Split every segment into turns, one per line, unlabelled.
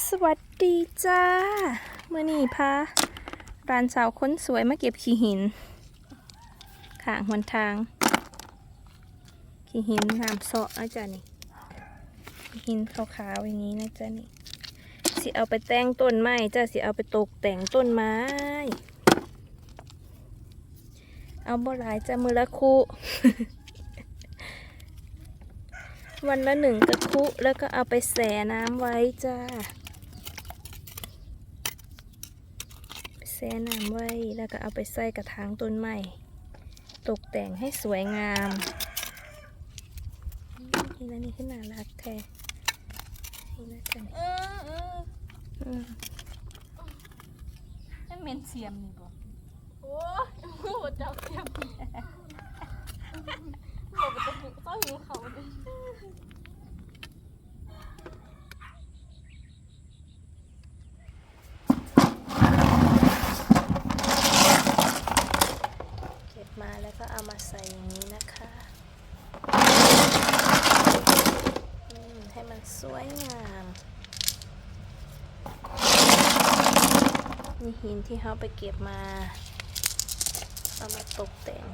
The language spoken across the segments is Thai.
สวัสดีจ้าเมื่อนี้พาร้านสาวคนสวยมาเก็บขี้หินข้างหนทาง ขี้หินน้ำเสาะนะจ๊ะนี่ขี้หินขาวๆอย่างนี้นะจ๊ะนี่สิเอาไปแต่งต้นไม้จ้ะสิเอาไปตกแต่งต้นไม้ เอาบ่หลายจ้ะมือละคู่ วันละหนึ่งกระคุแล้วก็เอาไปแส่น้ำไว้จ้าแช่น้ำไว้แล้วก็เอาไปใส่กระถางต้นไม้ตกแต่งให้สวยงามนี่นะนี่ขึ้นน่ารักแท้นี่นะจ๊ะนี่
เออเออ
อืม
นั่นเมนเสียมนี่บ่โอ้โหเจ้าเสียมบอกว่าจะปลุกเจ้าหิวเขาดิ
เก็บมาแล้วก็เอามา ใส่อย่างนี้นะคะให้มันสวยงามนี่หินที่เขาไปเก็บมาเอามาตกแต่ง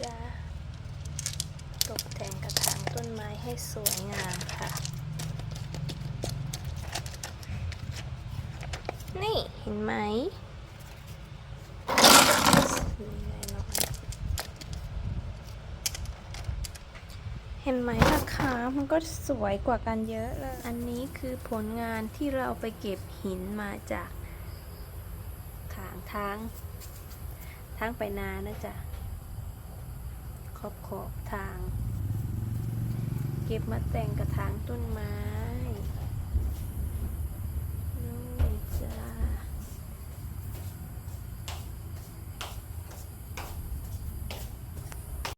จะตกแต่งกระถางต้นไม้ให้สวยงามค่ะ นี่เห็นไหมเห็นไหมราคามันก็สวยกว่ากันเยอะเลย อันนี้คือผลงานที่เราไปเก็บหินมาจากขางทางทางไปนานะจ๊ะ ขอบขอบทาง เก็บมาแต่งกระถางต้นไม้